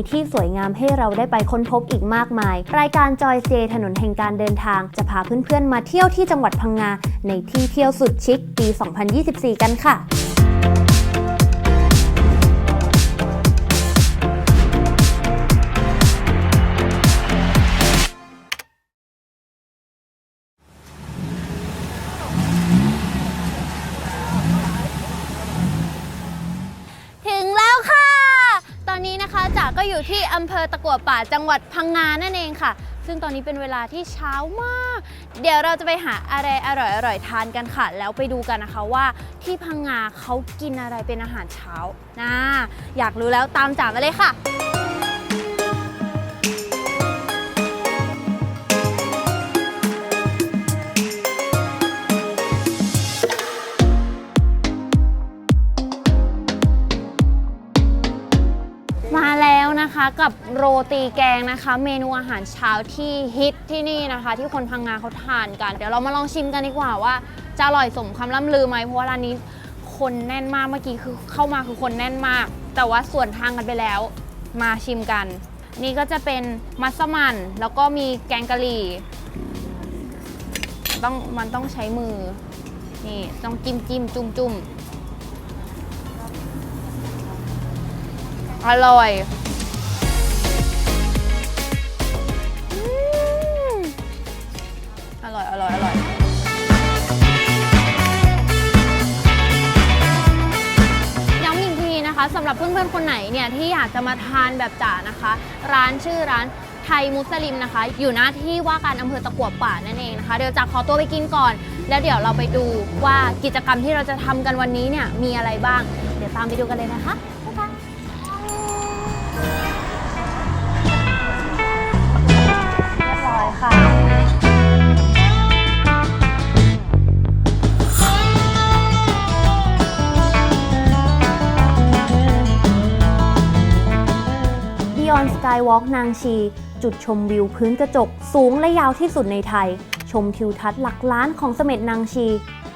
ีที่สวยงามให้เราได้ไปค้นพบอีกมากมาย รายการจอยเจถนนแห่งการเดินทาง จะพาเพื่อนๆมาเที่ยวที่จังหวัดพังงาในที่เที่ยวสุดชิคปี 2024 กันค่ะ อยู่ที่อำเภอตะกัวป่าจังหวัดพังงานั่นเองค่ะ ซึ่งตอนนี้เป็นเวลาที่เช้ามาก เดี๋ยวเราจะไปหาอะไรอร่อยๆทานกันค่ะ แล้วไปดูกันนะคะว่าที่พังงาเขากินอะไรเป็นอาหารเช้านะอยากรู้แล้วตามจ๋ามาเลยค่ะ นะคะกับโรตีแกงนะคะ เมนูอาหารเช้าที่ฮิตที่นี่นะคะ ที่คนพังงาเขาทานกัน เดี๋ยวเรามาลองชิมกันดีกว่าว่าจะอร่อยสมคำล่ำลือไหมเพราะว่าร้านนี้คนแน่นมากเมื่อกี้คือเข้ามาคือคนแน่นมาก แต่ว่าส่วนทางกันไปแล้ว มาชิมกัน นี่ก็จะเป็นมัสมั่นแล้วก็มีแกงกะหรี่ต้องมันต้องใช้มือ นี่ต้องจิ้มจิ้มจุ่มจุ่มอร่อย นะคะสำหรับเพื่อนๆคนไหนเนี่ยที่อยากจะมาทานแบบจ๋านะคะ ร้านชื่อร้านไทยมุสลิมนะคะ อยู่หน้าที่ว่าการอำเภอตะกัวป่านั่นเองนะคะ เดี๋ยวจ๋าขอตัวไปกินก่อน แล้วเดี๋ยวเราไปดูว่ากิจกรรมที่เราจะทำกันวันนี้เนี่ยมีอะไรบ้าง เดี๋ยวตามไปดูกันเลยนะคะบ๊ายบายเรียบร้อยค่ะ Beyond Skywalk นางชี จุดชมวิวพื้นกระจก สูงและยาวที่สุดในไทย ชมทิวทัศน์หลักล้านของเสม็ดนางชี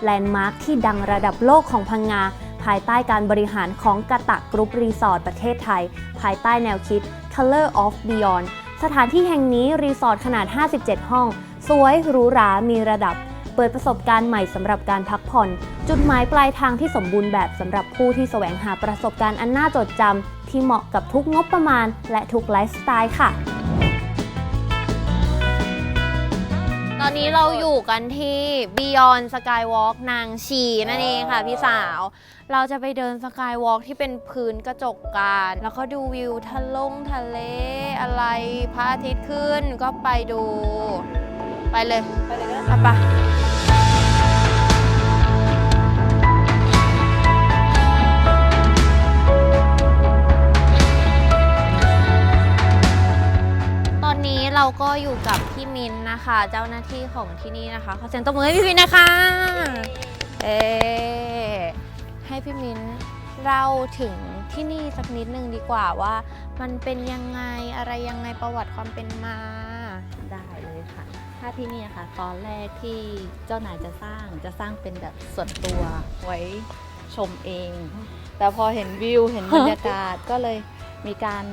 แลนด์มาร์คที่ดังระดับโลกของพังงา ภายใต้การบริหารของกะตะกรุ๊ปรีสอร์ทประเทศไทย ภายใต้แนวคิด Color of Beyond สถานที่แห่งนี้รีสอร์ทขนาด 57 ห้อง สวยหรูหรา มีระดับ เปิดประสบการณ์ใหม่สำหรับการพักผ่อน จุดหมายปลายทางที่สมบูรณ์แบบสำหรับผู้ที่แสวงหาประสบการณ์อันน่าจดจำ ที่เหมาะกับทุกงบประมาณ และทุกไลฟ์สไตล์ค่ะ ตอนนี้เราอยู่กันที่ Beyond Skywalk นางชีนั่นเองค่ะพี่สาว เราจะไปเดินสกายวอล์กที่เป็นพื้นกระจกกันแล้วก็ดูวิวทะลงทะเลอะไรพระอาทิตย์ขึ้นก็ไปดู ไปเลย ไปเลยก็ไปต เราก็อยู่กับพี่มินนะคะ เจ้าหน้าที่ของที่นี่นะคะขอเสียงตบมือให้พี่มินนะคะเอให้พี่มินเล่าถึงที่นี่สักนิดนึงดีกว่าว่า มันเป็นยังไงอะไรยังไงประวัติความเป็นมา ได้เลยค่ะ ถ้าที่นี่ค่ะ ตอนแรกที่เจ้านายจะสร้างจะสร้างเป็นแบบส่วนตัวไว้ชมเอง แต่พอเห็นวิวเห็นบรรยากาศก็เลยมีการ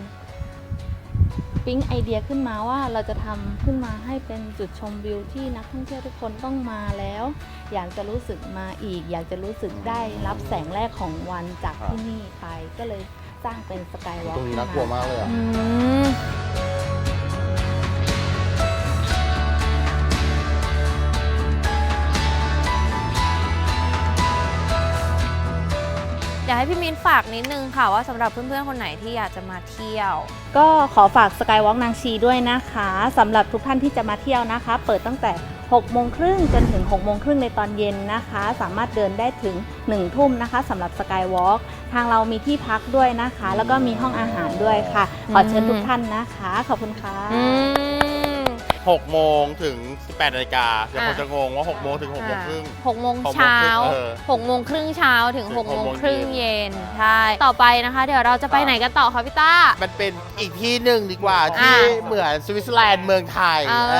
ปิ๊งไอเดียขึ้นมาว่าเราจะทำขึ้นมาให้เป็นจุดชมวิวที่นักท่องเที่ยวทุกคนต้องมาแล้ว อยากจะรู้สึกมาอีก อยากจะรู้สึกได้รับแสงแรกของวันจากที่นี่ไป ก็เลยสร้างเป็นสกายวอล์ตรงนี้น่ากลัวมากเลยอะ อืม อยากให้พี่มินฝากนิดนึงค่ะว่าสำหรับเพื่อนๆคนไหนที่อยากจะมาเที่ยว ก็ขอฝากสกายวอล์กนางชีด้วยนะคะสำหรับทุกท่านที่จะมาเที่ยวนะคะ เปิดตั้งแต่6โมงครึ่งจนถึง6โมงครึ่งในตอนเย็นนะคะ สามารถเดินได้ถึง 1 ทุ่มนะคะสำหรับสกายวอล์กทางเรามีที่พักด้วยนะคะ แล้วก็มีห้องอาหารด้วยค่ะ ขอเชิญทุกท่านนะคะ ขอบคุณค่ะอืม 6โมงถึง 18นาฬิกาเดี๋ยวผมอะจะงงว่า 6 โมงถึง6โมงครึ่ง หกโมงหกโมงเช้าครึ่งเออหกโมงครึ่งเช้าถึงถึงหกโมงหกโมงครึ่งเย็เย็นนใช่ต่อไปนะคะ เดี๋ยวเราจะไปไหนกันต่อคะพี่ต้า มันเป็นอีกที่หนึ่งดีกว่าที่อะเหมือนสวิตเซอร์แลนด์เมืองไทยเอเอ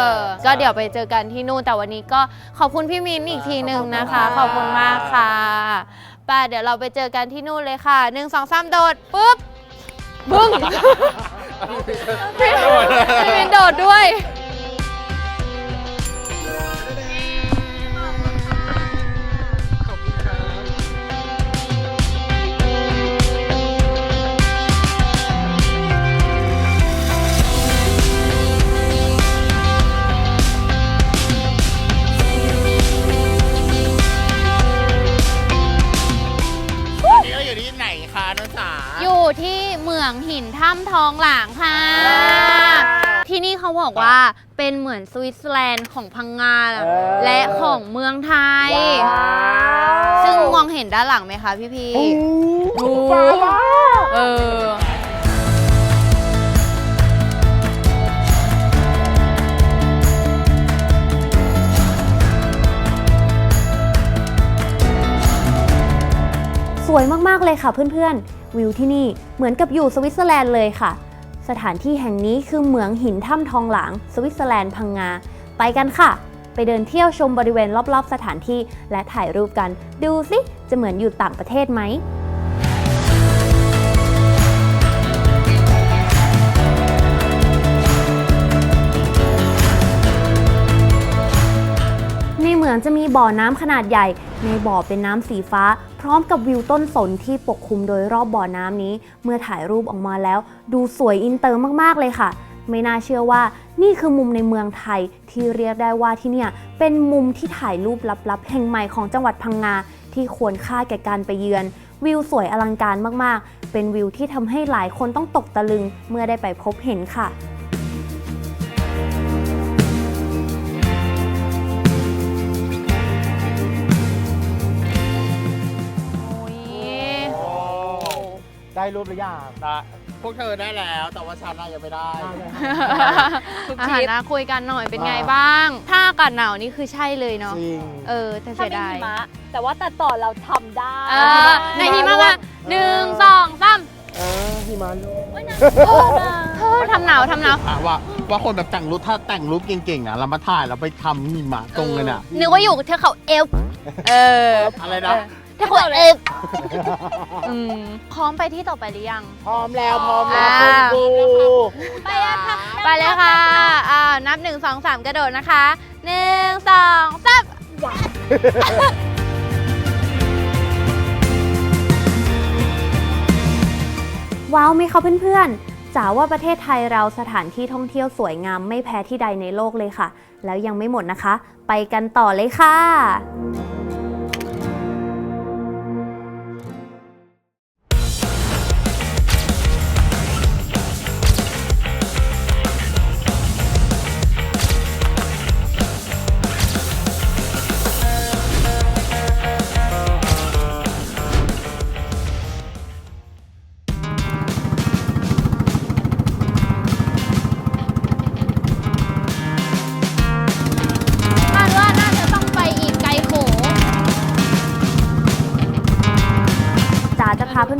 อ อ ก็เดี๋ยวไปเจอกันที่นู่นแต่วันนี้ก็ขอบคุณพี่มินอีกทีหนึ่งนะคะขอบคุณมากค่ะไป้าเดี๋ยวเราไปเจอกันที่นู่นเลยค่ะหนึ่งสองสามโดดปุ๊บบึ้ง พี่พี่มินโดดด้วย ทองหลางค่ะ ที่นี่เขาบอกว่าเป็นเหมือนสวิตเซอร์แลนด์ของพังงาและของเมืองไทย ซึ่งมองเห็นด้านหลังไหมคะพี่พี่ๆดูเออ สวยมากๆเลยค่ะเพื่อนๆ วิวที่นี่เหมือนกับอยู่สวิตเซอร์แลนด์เลยค่ะ สถานที่แห่งนี้คือเหมืองหินถ้ำทองหลาง สวิตเซอร์แลนด์พังงา ไปกันค่ะ ไปเดินเที่ยวชมบริเวณรอบๆ สถานที่และถ่ายรูปกัน ดูสิจะเหมือนอยู่ต่างประเทศไหมในเหมืองจะมีบ่อน้ำขนาดใหญ่ ในบ่อเป็นน้ำสีฟ้า ร้อมกับวิวต้นสนที่ปกคลุมโดยรอบบ่อน้ำนี้ เมื่อถ่ายรูปออกมาแล้ว ดูสวยอินเตอร์มากๆเลยค่ะ ไม่น่าเชื่อว่า นี่คือมุมในเมืองไทยที่เรียกได้ว่าที่เนี่ยเป็นมุมที่ถ่ายรูปลับๆแห่งใหม่ของจังหวัดพังงาที่ควรค่าแก่การไปเยือน วิวสวยอลังการมากๆ เป็นวิวที่ทำให้หลายคนต้องตกตะลึงเมื่อได้ไปพบเห็นค่ะ ได้รูปหรือยังได้พวกเธอได้แล้ว แต่ว่าฉันน่ะยังไม่ได้อาหารนะคุยกันหน่อยเป็นไงบ้าง ถ้าอากาศหนาวนี่คือใช่เลยเนาะจริง เออแต่ถ้าเสียไม่ดายหิมะ แต่ว่าตัดต่อเราทำได้เออในหิมะมาหนึ่งสองสามเออพี่มาลูเธอทำหนาวทำหนาวอะว่าว่าคนแบบแต่งรูปถ้าแต่งรูปเก่งๆนะเรามาถ่ายแล้วไปทำหิมะตรงเลยน่ะ นึกว่าอยู่เทือกเขาเอลป์เออ อะไรนะ เทือกเขาเอลป์อืมพร้อมไปที่ต่อไปหรือยัง พร้อมแล้วพร้อมแล้วอ่าคุณครูไปเลยค่ะไปเลยค่ะอ่านับหนึ่งสองสามกระโดดนะคะหนึ่งสองสามว้าวไหมคะเพื่อนๆจ๋าว่าประเทศไทยเราสถานที่ท่องเที่ยวสวยงามไม่แพ้ที่ใดในโลกเลยค่ะ แล้วยังไม่หมดนะคะ ไปกันต่อเลยค่ะ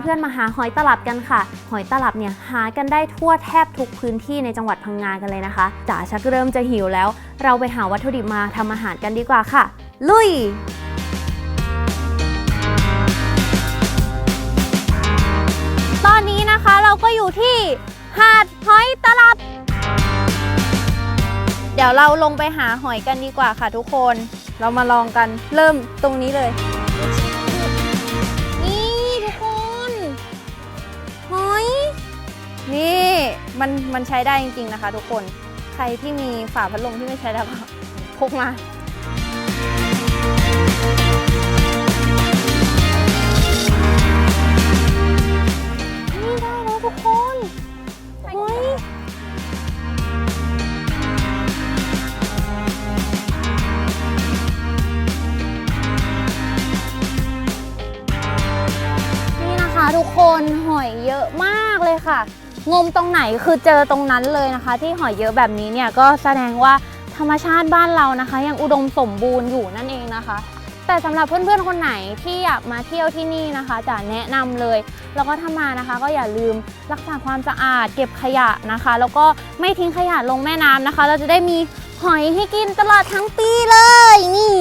พาเพื่อนๆมาหาหอยตลับกันค่ะ หอยตลับเนี่ยหากันได้ทั่วแทบทุกพื้นที่ในจังหวัดพังงากันเลยนะคะจ๋าชักเริ่มจะหิวแล้ว เราไปหาวัตถุดิบมาทำอาหารกันดีกว่าค่ะ ลุยตอนนี้นะคะเราก็อยู่ที่หาดหอยตลับ เดี๋ยวเราลงไปหาหอยกันดีกว่าค่ะทุกคน เรามาลองกันเริ่มตรงนี้เลย นี่มันมันใช้ได้จริง ๆ นะคะ ทุกคนใครที่มีฝาพัดลมที่ไม่ใช้แล้วพกมานี่ได้แล้วทุกคนหอยนี่นะคะทุกคนหอยเยอะมากเลยค่ะ งมตรงไหนคือเจอตรงนั้นเลยนะคะ ที่หอยเยอะแบบนี้เนี่ยก็แสดงว่าธรรมชาติบ้านเรานะคะ ยังอุดมสมบูรณ์อยู่นั่นเองนะคะ แต่สำหรับเพื่อนๆคนไหนที่อยากมาเที่ยวที่นี่นะคะจะแนะนำเลย แล้วก็ถ้ามานะคะ ก็อย่าลืมรักษาความสะอาด เก็บขยะนะคะ แล้วก็ไม่ทิ้งขยะลงแม่น้ำนะคะ เราจะได้มีหอยให้กินตลอดทั้งปีเลยนี่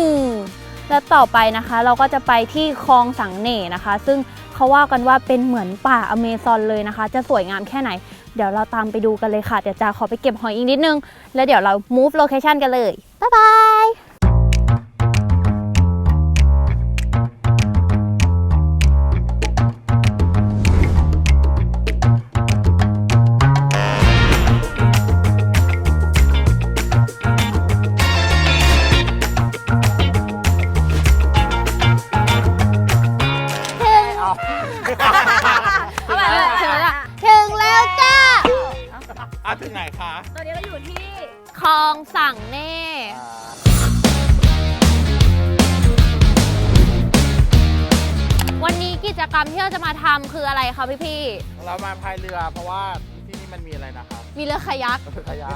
แล้วต่อไปนะคะ เราก็จะไปที่คลองสังเหน่นะคะ ซึ่ง เขาว่ากันว่าเป็นเหมือนป่าอเมซอนเลยนะคะ จะสวยงามแค่ไหน เดี๋ยวเราตามไปดูกันเลยค่ะ เดี๋ยวจะขอไปเก็บหอยอีกนิดนึง แล้วเดี๋ยวเรา move location กันเลย บ๊ายบาย เรามาพายเรือเพราะว่าที่นี่มันมีอะไรนะครับๆมีเรือคายัก ก็คือขยะ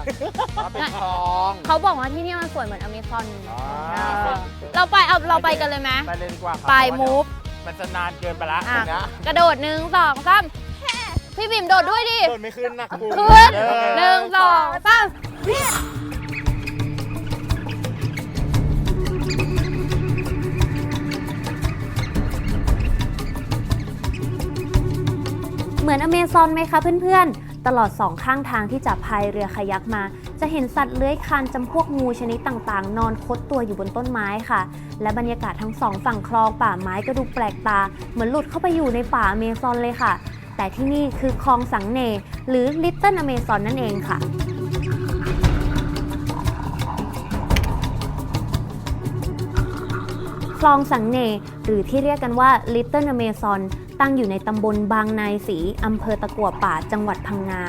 แล้วเป็นคลองเขาบอกว่าที่นี่มันสวยเหมือนอเมซอนอ่าเออเราไปเอาเราไปกันเลยไหมไปเลยดีกว่าครับไปเพราะว่ามูฟเดี๋ยวมันจะนานเกินไปละอะ ตรงเนี้ยกระโดดหนึ่งสองสามพี่บิ่มโดดด้วยดิ โดนไม่ขึ้นนะครูขึ้นหนึ่งสองสาม มือนอเมซอนไหมคะเพื่อนๆ ตลอดสองข้างทางที่จะพายเรือคายักมา จะเห็นสัตว์เลื้อยคลานจำพวกงูชนิดต่างๆ นอนคดตัวอยู่บนต้นไม้ค่ะ และบรรยากาศทั้งสองฝั่งคลองป่าไม้ก็ดูแปลกตา เหมือนหลุดเข้าไปอยู่ในป่าอเมซอนเลยค่ะ แต่ที่นี่คือคลองสังเน หรือ Little Amazon นั่นเองค่ะคลองสังเนหรือที่เรียกกันว่า Little Amazon ตั้งอยู่ในตำบลบางนายศรีอำเภอตะกัวป่าจังหวัดพังงา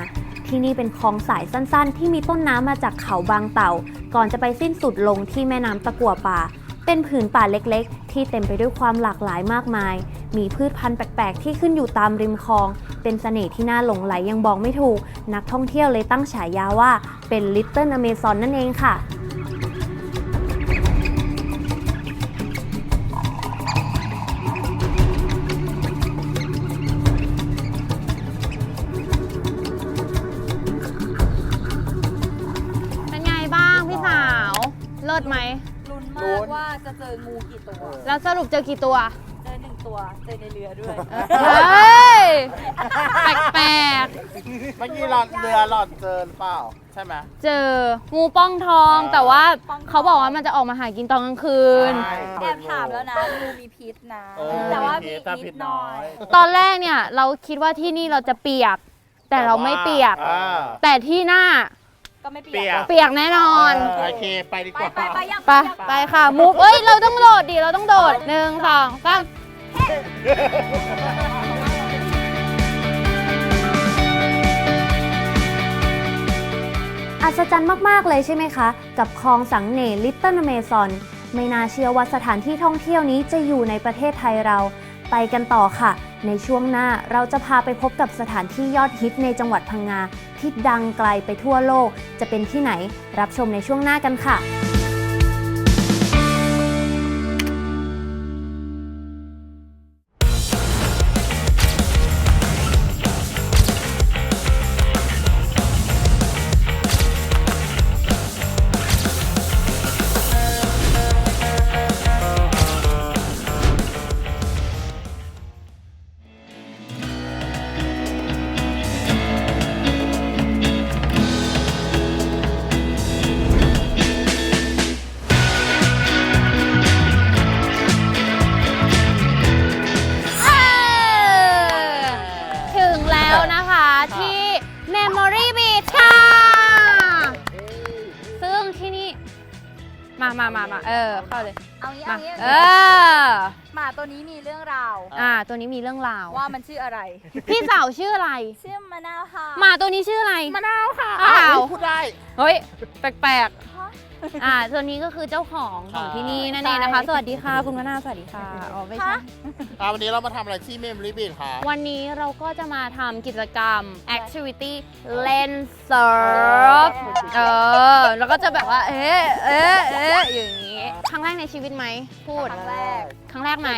ที่นี่เป็นคลองสายสั้นๆ ที่มีต้นน้ำมาจากเขาบางเต่า ก่อนจะไปสิ้นสุดลงที่แม่น้ำตะกัวป่า เป็นผืนป่าเล็กๆ ที่เต็มไปด้วยความหลากหลายมากมาย มีพืชพันธุ์แปลกๆ ที่ขึ้นอยู่ตามริมคลอง เป็นเสน่ห์ที่น่าหลงไหลยังบอกไม่ถูก นักท่องเที่ยวเลยตั้งฉายาว่าเป็น Little Amazon นั่นเองค่ะ เลิศไหม ลุ้นมากว่าจะเจองูกี่ตัว แล้วสรุปเจอกี่ตัว เจอหนึ่งตัว เจอในเรือด้วย เฮ้ย แปลกเมื่อกี้หลอดเรือหลอดเจอหรือเปล่า ใช่ไหม ๆ เจองูป้องทอง แต่ว่าเขาบอกว่ามันจะออกมาหากินตอนกลางคืน ใช่ แอบถามแล้วนะงูมีพิษนะเออแต่ว่ามีแต่พิผิษดน้น้ออยยตอนแรกเนี่ยเราคิดว่าที่นี่เราจะเปียก แต่เราไม่เปียก อ่า แต่ที่หน้าก็ ไม่เปีเปียยกกเปียกแน่นอน โอเคไปดีไปกว่า ไปไปยังไปไปค่ะมูฟเอ้ย เราต้องโดดดิ เราต้องโดดหนึ่งสองสามอัศจรรย์มาก ๆ เลยใช่ไหมคะ กับคลองสังเน Little Amazon ไม่น่าเชื่อว่าสถานที่ท่องเที่ยวนี้จะอยู่ในประเทศไทยเรา ไปกันต่อค่ะ ในช่วงหน้าเราจะพาไปพบกับสถานที่ยอดฮิตในจังหวัดพังงาที่ดังไกลไปทั่วโลก จะเป็นที่ไหนรับชมในช่วงหน้ากันค่ะ เฮ้ย แปลกๆ อ่าตัวนี้ก็คือเจ้าของของที่นี่นั่นเองนะคะสวัสดีค่ะ คุณมะนาวสวัสดีค่ะ อ๋อไม่ใช่ อ่าวันนี้เรามาทำอะไรที่เมมริบิทคะวันนี้เราก็จะมาทำกิจกรรม activity เล่นเซิร์ฟ เออ แล้วก็จะแบบว่า เอ๊ะ เอ๊ะ เอ๊ะ อย่างนี้ ครั้งแรกในชีวิตไหม พูด ครั้งแรกครั้งแรกไหม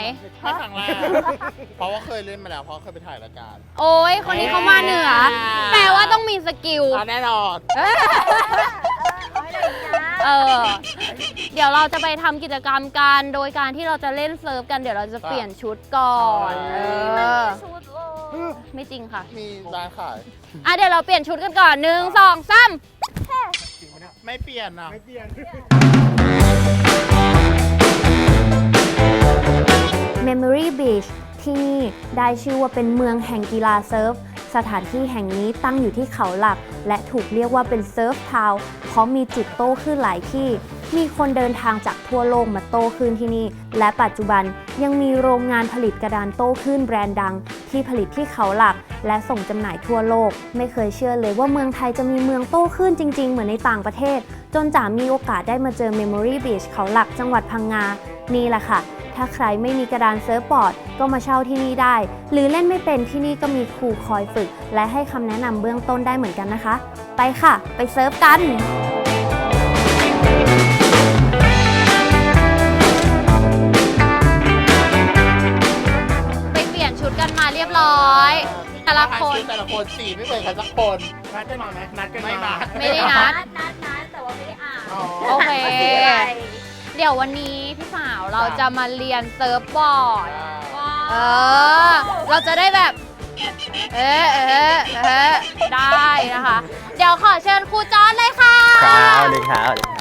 ไม่ครั้งแรกเพราะว่าเคยเล่นมาแล้วเพราะเคยไปถ่ายรายการโอ้ยคนนี้เขามาเหนือ แปลว่าต้องมีสกิลอ่าแน่นอนเอาให้ได้อีกนะเออ เดี๋ยวเราจะไปทำกิจกรรมกัน โดยการที่เราจะเล่นเซิร์ฟกัน เดี๋ยวเราจะเปลี่ยนชุดก่อน เออชุดโลไม่จริงค่ะ มีร้านขายอะเดี๋ยวเราเปลี่ยนชุดกันก่อนหนึ่งสองสาม ไม่เปลี่ยนนะ Memory Beach ที่นี่ได้ชื่อว่าเป็นเมืองแห่งกีฬาเซิร์ฟ สถานที่แห่งนี้ตั้งอยู่ที่เขาหลัก และถูกเรียกว่าเป็นเซิร์ฟทาวน์เพราะมีจุดโต้คลื่นหลายที่ มีคนเดินทางจากทั่วโลกมาโต้คลื่นที่นี่ และปัจจุบันยังมีโรงงานผลิตกระดานโต้คลื่นแบรนด์ดัง ที่ผลิตที่เขาหลัก และส่งจำหน่ายทั่วโลก ไม่เคยเชื่อเลยว่าเมืองไทยจะมีเมืองโต้คลื่นจริง ๆ เหมือนในต่างประเทศ จนจ๋ามีโอกาสได้มาเจอ Memory Beach เขาหลักจังหวัดพังงานี่แหละค่ะ ถ้าใครไม่มีกระดานเซิร์ฟบอร์ด ก็มาเช่าที่นี่ได้ หรือเล่นไม่เป็นที่นี่ก็มีครูคอยฝึก และให้คำแนะนำเบื้องต้นได้เหมือนกันนะคะ ไปค่ะ ไปเซิร์ฟกันไปเปลี่ยนชุดกันมาเรียบร้อย แต่ละคน แต่ละคนสีไม่เหมือนกันสักคนนัดกันมาไหมนัดกันไม่มาไม่ได้นัดนัดนัดนัดแต่ว่าไม่ได้อ่านอ๋อโอเคว่าสีอะไรเดี๋ยววันนี้พี่ สาวเราจะมาเรียนเซิร์ฟบอร์ดว้าเออ เราจะได้แบบ เออเออเออได้นะคะ เดี๋ยวขอเชิญครูจอร์ดเลยค่ะ ครับสวัสดีครับสวัสดีครับ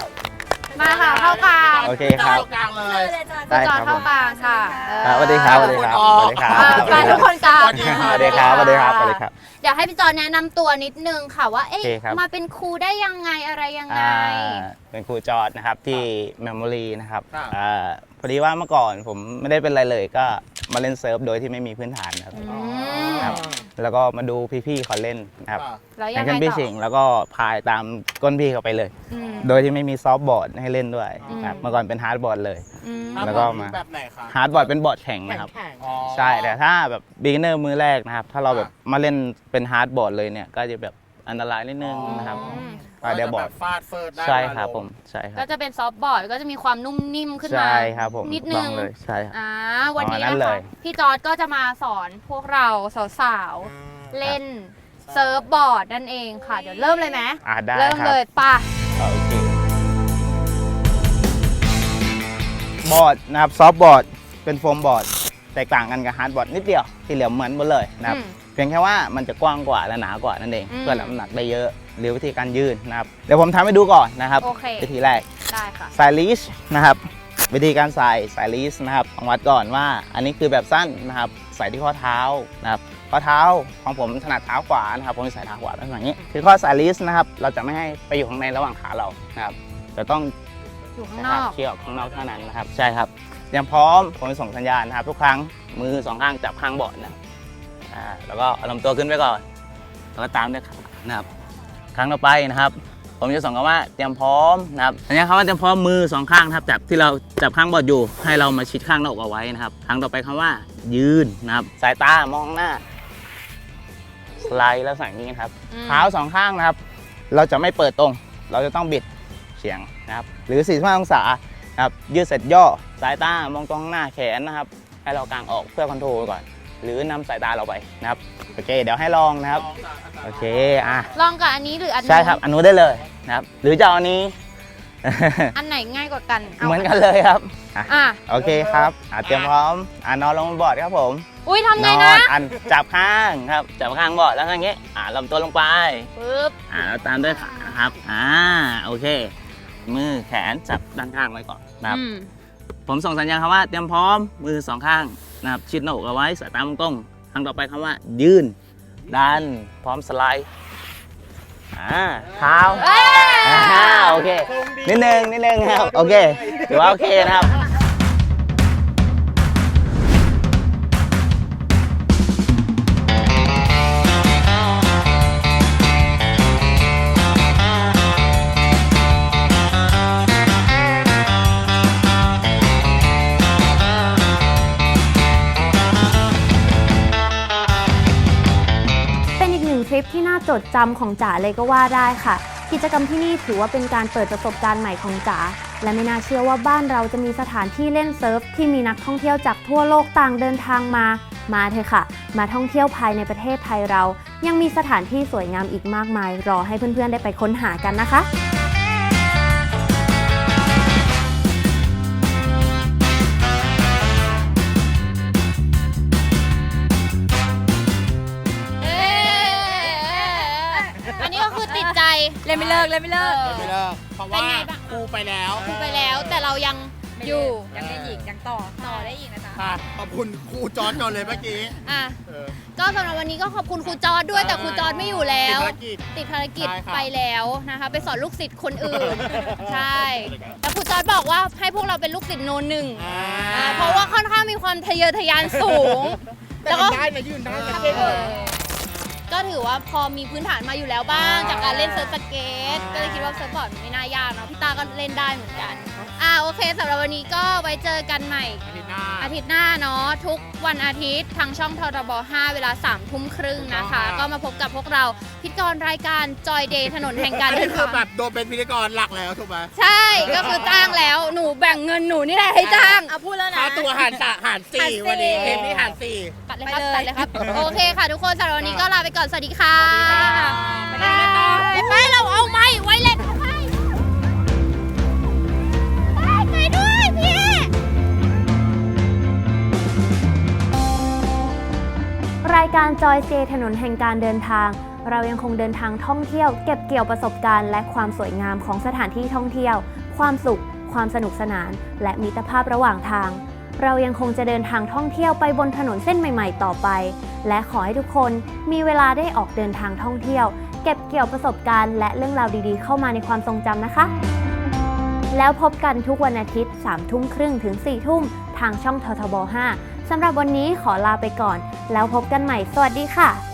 มาค่ะเข้ากลางโอเคครับ กลางเลเจย อเลยจ้ะได้จอคร์รัดบเข้ากลางค่ะเออ ครับสวัสดีครับสวัสดีครับสวัสดีครับอะไปทุกคนกลางสวัสดีครับสวัสดีครับสวัสดีครับสวัสดีครับ เดี๋ยวให้พี่จอร์ดแนะนำตัวนิดนึงค่ะว่าเอ๊ะโอเคครับ มาเป็นครูได้ยังไงอะไรยังไง อ่าเป็นครูจอร์ดนะครับที่ Memory นะครับครับ อ่า พอดีว่าเมื่อก่อนผมไม่ได้เป็นอะไรเลยก็มาเล่นเซิร์ฟโดยที่ไม่มีพื้นฐานนะครับ อืมครับ แล้วก็มาดูพี่ๆเขาเล่นนะครับแล้วอยัย่างงไงเช่นพี่ต่อ สิงห์แล้วก็พายตามก้นพี่เขาไปเลย อืม โดยที่ไม่มีซอฟต์บอร์ดให้เล่นด้วยครับอืมเมื่อก่อนเป็นฮาร์ดบอร์ดเลย อืมแล้วก็มา แบบไหนคะฮาร์ดบอร์ดเป็นบอร์ดแข็งนะครับอ๋อ ใช่แต่ถ้าแบบบิ๊กเนอร์มือแรกนะครับ ถ้าเราแบบมาเล่นเป็นฮาร์ดบอร์ดเลยเนี่ย ก็จะแบบอันตรายนิดนึงนะครับ อืม อ่าเดี๋ยวบอกฟาดเฟิร์ดได้ใช่ครับเวลาลงผมใช่คก็รับจะเป็นซอฟต์บอร์ดก็จะมีความนุ่มนิ่มขึ้นมา ใช่ครับผมนิดถูนึกต้องงเลยใช่ครับ อ่าวันนี้ประมาณนั้นะนเลคะย พี่จอร์ดก็จะมาสอนพวกเราสาวๆเล่นเซิร์ฟบอร์ดนั่นเองค่ะ เดี๋ยวเริ่มเลยไหมอ่าได้เริ่มครับเลยป่ะ โอเคบอร์ดนะครับซอฟต์บอร์ดเป็นโฟมบอร์ดแตกต่างกันกับฮาร์ดบอร์ดนิดเดียวที่เหลือเหมือนหมดเลยนะครับอืมเพียงแค่ว่ามันจะกว้างกว่าและหนากว่านั่นเอง อืม เพื่อรับน้ำหนักได้เยอะ หรือวิธีการยืนนะครับ เดี๋ยวผมทำให้ดูก่อนนะครับโอเค วิธีแรกได้ค่ะ สายลีชนะครับ วิธีการใส่สายลีชนะครับต้องวัดก่อนว่า อันนี้คือแบบสั้นนะครับ ใส่ที่ข้อเท้านะครับข้อเท้าของผมถนัดเท้าขวานะครับผมจะใส่เท้าขวาเป็นแบบนี้ คือข้อสายลีชนะครับ เราจะไม่ให้ไปอยู่ข้างในระหว่างขาเรานะครับจะต้อง อยู่ข้างนะนคอรับกเขี่ยออกข้างนอกเท่านั้นนะครับ ใช่ครับเตรียมพร้อมผมจะส่งสัญญาณนะครับ ทุกครั้งมือสองข้างจับข้างเบาะนะครับอ่าแล้วก็เอาลำตัวขึ้นไว้ก่อน แล้วก็ตามด้วยขานะครับ ครั้งต่อไปนะครับ ผมจะส่งคำว่าเตรียมพร้อมนะครับอันนี้คำว่าเตรียมพร้อมมือสองข้างนะครับจับที่เราจับข้างบอดอยู่ ให้เรามาชิดข้างหน้าอกเอาไว้นะครับ ครั้งต่อไปคำว่า ยืนนะครับ สายตามองหน้าสไลด์แล้วสั่งนี้นะครับอืมเท้าสองข้างนะครับ เราจะไม่เปิดตรง เราจะต้องบิดเฉียงนะครับ หรือ 45 องศานะครับยืดเสร็จย่อสายตามองตรงข้างหน้าแขนนะครับ ให้เรากางออกเพื่อคอนโทรลก่อน หรือนำสายตาเราไปนะครับโอเค เดี๋ยวให้ลองนะครับ โอเคอะลองกับอันนี้หรืออันนู้นใช่ครับอันนู้นได้เลยนะครับ หรือจะเอาอันนี้ อันไหนง่ายกว่ากันาเหมือนกันเลยครับอะอะโอเคครับอะเตรียมพร้อมอะนอนลงบนบอร์ดครับผมอุ้ยทำนไงอนะนอันจับข้างครับจับข้างบอร์ดแล้วก็อย่างเงี้ยอะลำตัวลงไปปึ๊บอะแล้วตามด้วยขานะครับอ่าโอเค มือแขนจับด้านข้างไว้ก่อนนะครับอืมผมส่งสัญญาณคำว่าเตรียมพร้อมมือสองข้างนะครับชิดหน้าอกเอาไว้สายตามตรงๆครั้งต่อไปคำว่ายืน ดัน พร้อมสไลด์ อ่าเท้าเอ้ยอ่าโอเค นิดนึงนิดนึงครับ โอเคถือว่าโอเคนะครับ จดจำของจ๋าเลยก็ว่าได้ค่ะ กิจกรรมที่นี่ถือว่าเป็นการเปิดประสบการณ์ใหม่ของจ๋าและไม่น่าเชื่อว่าบ้านเราจะมีสถานที่เล่นเซิร์ฟที่มีนักท่องเที่ยวจากทั่วโลกต่างเดินทางมา มาเถอะค่ะ มาท่องเที่ยวภายในประเทศไทยเรา ยังมีสถานที่สวยงามอีกมากมาย รอให้เพื่อนๆได้ไปค้นหากันนะคะ เลิกเลยไม่เลิก ไม่เลิกเพราะเป็นว่าไงบ้าง กูไปแล้วคุยไปแล้วแต่เรายังอยู่ยังได้อีกยังต่อต่อได้อีกนะจ๊ะค่ะขอบคุณครูจอร์จก่อนเลยเมื่อกี้อะเออ ก็สำหรับวันนี้ก็ขอบคุณครูจอร์ดด้วยแต่ครูจอร์ดไม่อยู่แล้ว ติดภารกิจติดภารกิจใช่ครับไปแล้วนะคะ ไปสอนลูกศิษย์คนอื่น ใช่แต่ครูจอร์ดบอกว่าให้พวกเราเป็นลูกศิษย์โนหนึ่งอ่า อ่าเพราะว่าค่อนข้างมีความทะเยอทะยานสูง แต่แล้วก็ทำได้นะยืนได้นะเก่งเออ ก็ถือว่าพอมีพื้นฐานมาอยู่แล้วบ้าง จากการเล่นเซิร์ฟสเกตก็เลยคิดว่าเซิร์ฟบอร์ดไม่น่ายากเนาะพี่ตาก็เล่นได้เหมือนกัน อ่าโอเคสำหรับวันนี้ก็ไว้เจอกันใหม่ อาทิตย์หน้า อาทิตย์หน้าเนาะทุกวันอาทิตย์ทางช่องทรบ5 เวลา3ามทุ่มครึ่งนะคะ ถูกต้องค่ะ ก็มาพบกับพวกเราพิธีกรรายการจอยเดย์ถนนแห่งการอันเดินี้นคือทางแบบโดนเป็นพิธีกรหลักแล้วถูกไหมใช่ก็คือจ้างแล้วหนูแบ่งเงินหนูนี่แหละให้จ้าง เอาพูดแล้วนะ ค่าตัวหารสะหารสี่หารสี่ วันนี้เทปนี้หารสี่ ตัดเลยครับไปเลยตัดเลยครับ โอเคค่ะทุกคนสำหรับวันนี้ก็ลาไปก่อน สวัสดีค่ะไปเล่นกันต่อไปไปเรา รายการจอยเจถนนแห่งการเดินทาง เรายังคงเดินทางท่องเที่ยว เก็บเกี่ยวประสบการณ์และความสวยงามของสถานที่ท่องเที่ยว ความสุข ความสนุกสนาน และมิตรภาพระหว่างทาง เรายังคงจะเดินทางท่องเที่ยวไปบนถนนเส้นใหม่ ๆ ต่อไป และขอให้ทุกคนมีเวลาได้ออกเดินทางท่องเที่ยว เก็บเกี่ยวประสบการณ์และเรื่องราวดีๆ เข้ามาในความทรงจำนะคะแล้วพบกันทุกวันอาทิตย์3ทุ่มครึ่งถึง4ทุ่มทางช่องททบ 5 สำหรับวันนี้ขอลาไปก่อน แล้วพบกันใหม่ สวัสดีค่ะ